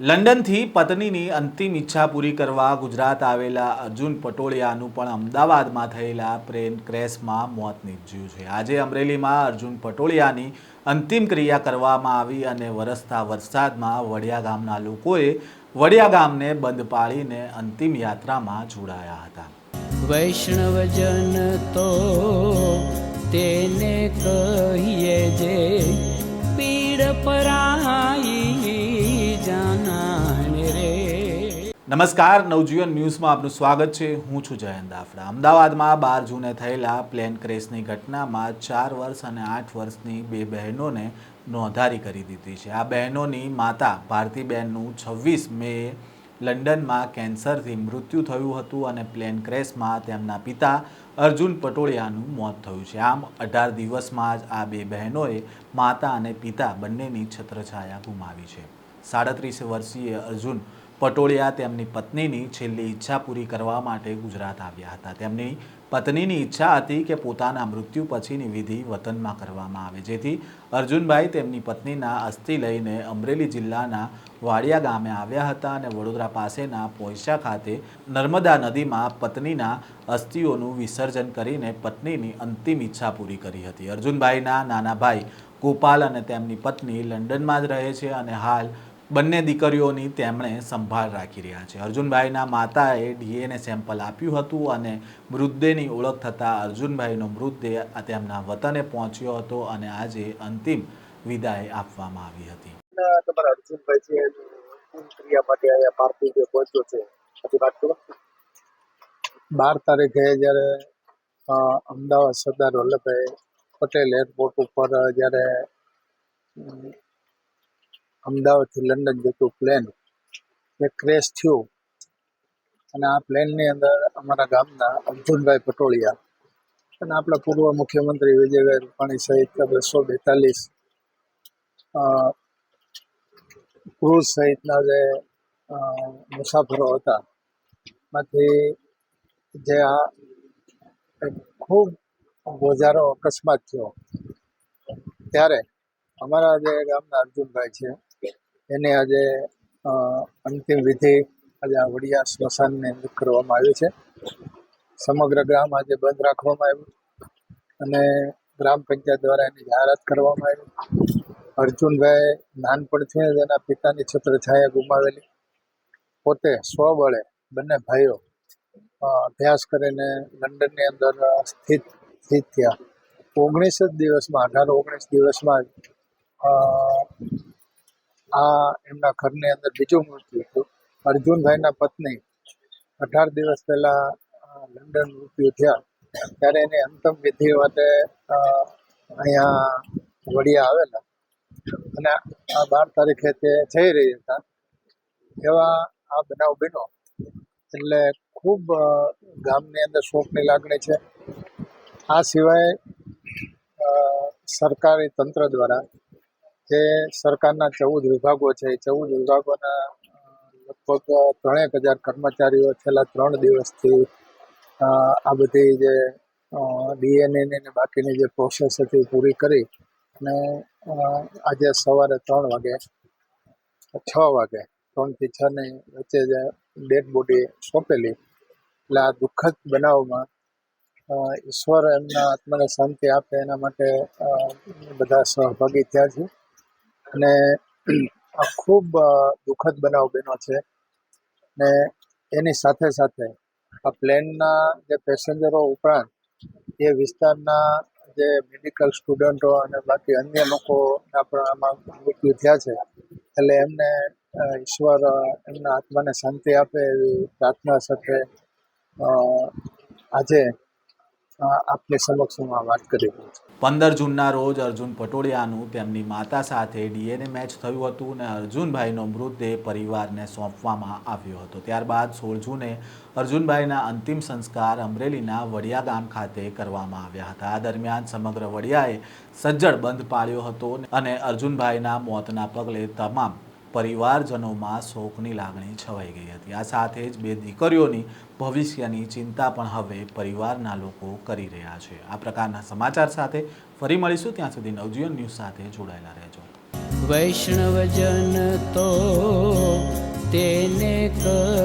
લંડનથી પત્નીની અંતિમ ઈચ્છા પૂરી કરવા ગુજરાત આવેલા અર્જુન પટોળિયાનું પણ અમદાવાદમાં થયેલા પ્લેન ક્રેશમાં મોત નીપજ્યું છે. આજે અમરેલીમાં અર્જુન પટોળિયાની અંતિમ ક્રિયા કરવામાં આવી અને વરસતા વરસાદમાં વડિયા ગામના લોકોએ વડિયા ગામને બંધ પાડીને અંતિમ યાત્રામાં જોડાયા હતા. વૈષ્ણવજન તો તેને કહીએ જે પીડ પરાઈ નમસ્કાર, નવજીવન ન્યૂઝમાં આપનું સ્વાગત છે. હું છું જયંત દાફડા અમદાવાદમાં બાર જૂને થયેલા પ્લેન ક્રેશની ઘટનામાં ચાર વર્ષ અને આઠ વર્ષની બે બહેનોને નોંધારી કરી દીધી છે. આ બહેનોની માતા ભારતીબહેનનું છવ્વીસ મે લંડનમાં કેન્સરથી મૃત્યુ થયું હતું અને પ્લેન ક્રેશમાં તેમના પિતા અર્જુન પટોળિયાનું મોત થયું છે. આમ, અઢાર દિવસમાં જ આ બે બહેનોએ માતા અને પિતા બંનેની છત્રછાયા ગુમાવી છે. સાડત્રીસ વર્ષીય અર્જુન પટોળિયા તેમની પત્નીની છેલ્લી ઈચ્છા પૂરી કરવા માટે ગુજરાત આવ્યા હતા. તેમની પત્નીની ઈચ્છા હતી કે પોતાના મૃત્યુ પછીની વિધિ વતનમાં કરવામાં આવે, જેથી અર્જુનભાઈ તેમની પત્નીના અસ્થિ લઈને અમરેલી જિલ્લાના વાડિયા ગામે આવ્યા હતા અને વડોદરા પાસેના પોઈસા ખાતે નર્મદા નદીમાં પત્નીના અસ્થિઓનું વિસર્જન કરીને પત્નીની અંતિમ ઈચ્છા પૂરી કરી હતી. અર્જુનભાઈના નાના ભાઈ ગોપાલ અને તેમની પત્ની લંડનમાં જ રહે છે અને હાલ બંને દીકરીઓની તેમણે સંભાળ રાખી રહ્યા છે. અર્જુનભાઈના માતાએ ડીએનએ સેમ્પલ આપ્યું હતું અને મૃતદેહની ઓળખ થતાં અર્જુનભાઈનો મૃતદેહ તેમના વતને પહોંચ્યો હતો અને આજે અંતિમ વિદાય આપવામાં આવી હતી. તમારા અર્જુનભાઈ છે ક્રિયા માટે અહીંયા પાર્થિવ જે પહોંચ્યો છે. હજી વાત કરો. બાર તારીખે જ્યારે અમદાવાદ સરદાર વલ્લભભાઈ પટેલ એરપોર્ટ ઉપર જ્યારે અમદાવાદથી લંડન જતું પ્લેન એ ક્રેશ થયું. અને આ પ્લેનની અંદર અમારા ગામના અર્જુનભાઈ પટોળિયા અને આપણા પૂર્વ મુખ્યમંત્રી વિજયભાઈ રૂપાણી સહિત બસો બેતાલીસ ક્રૂઝ સહિતના જે મુસાફરો હતા. માંથી જે આ ખૂબ ગોજારો અકસ્માત થયો. ત્યારે અમારા જે ગામના અર્જુનભાઈ છે એને આજે અંતિમ વિધિ આજે આ વડિયા સ્મશાનને કરવામાં આવી છે. સમગ્ર ગ્રામ આજે બંધ રાખવામાં આવ્યું. અને ગ્રામ પંચાયત દ્વારા એની જાહેરાત કરવામાં આવી. અર્જુનભાઈ નાનપણથી જ એના પિતાની છત્રછાયા ગુમાવેલી. પોતે સ્વબળે બંને ભાઈઓ અભ્યાસ કરીને લંડનની અંદર સ્થિત સ્થિત થયા. ઓગણીસ જ દિવસમાં, અઢાર ઓગણીસ દિવસમાં જ આ એમના ઘરની અંદર બીજું મૃત્યુ હતું. અર્જુનભાઈના પત્ની. અઢાર દિવસ પહેલા લંડન મૃત્યુ થયા. ત્યારે એની અંતમ વિધિ માટે અહીંયા વડિયા આવેલા. અને આ બાર તારીખે તે જઈ રહી હતા. એવા આ બનાવ બન્યો. એટલે ખૂબ ગામની અંદર શોકની લાગણી છે. આ સિવાય સરકારી તંત્ર દ્વારા જે સરકારના ચૌદ વિભાગો છે ચૌદ વિભાગોના લગભગ ત્રણેક હજાર કર્મચારીઓ છેલ્લા ત્રણ દિવસથી આ બધી જે ડીએનએની ને બાકીની જે પ્રોસેસ હતી પૂરી કરી અને આજે સવારે ત્રણ વાગે, છ વાગે, ત્રણથી છ ની વચ્ચે જે ડેડ બોડી સોંપેલી. એટલે આ દુઃખદ બનાવમાં ઈશ્વર એમના આત્માને શાંતિ આપે એના માટે બધા સહભાગી થયા છે અને આ ખૂબ દુઃખદ બનાવ બન્યો છે. ને એની સાથે સાથે આ પ્લેનના જે પેસેન્જરો ઉપરાંત એ વિસ્તારના જે મેડિકલ સ્ટુડન્ટો અને બાકી અન્ય લોકોના પણ આમાં મૃત્યુ થયા છે. એટલે એમને ઈશ્વર એમના આત્માને શાંતિ આપે એવી પ્રાર્થના સાથે આજે આપની સમક્ષ હું આ વાત કરી રહ્યો છું. પંદર જૂનના રોજ અર્જુન પટોળિયાનું તેમની માતા સાથે ડીએનએ મેચ થયું હતું અને અર્જુનભાઈનો મૃતદેહ પરિવારને સોંપવામાં આવ્યો હતો. ત્યારબાદ સોળ જૂને અર્જુનભાઈના અંતિમ સંસ્કાર અમરેલીના વડિયા ગામ ખાતે કરવામાં આવ્યા હતા. આ દરમિયાન સમગ્ર વડિયાએ સજ્જડ બંધ પાળ્યો હતો અને અર્જુનભાઈના મોતના પગલે તમામ પરિવારજનોમાં શોકની લાગણી છવાઈ ગઈ હતી. આ સાથે જ બે દીકરીઓની ભવિષ્યની ચિંતા પણ હવે પરિવારના લોકો કરી રહ્યા છે. આ પ્રકારના સમાચાર સાથે ફરી મળીશું. ત્યાં સુધી નવજીવન ન્યૂઝ સાથે જોડાયેલા રહેજો. વૈષ્ણવજન તો તેને જે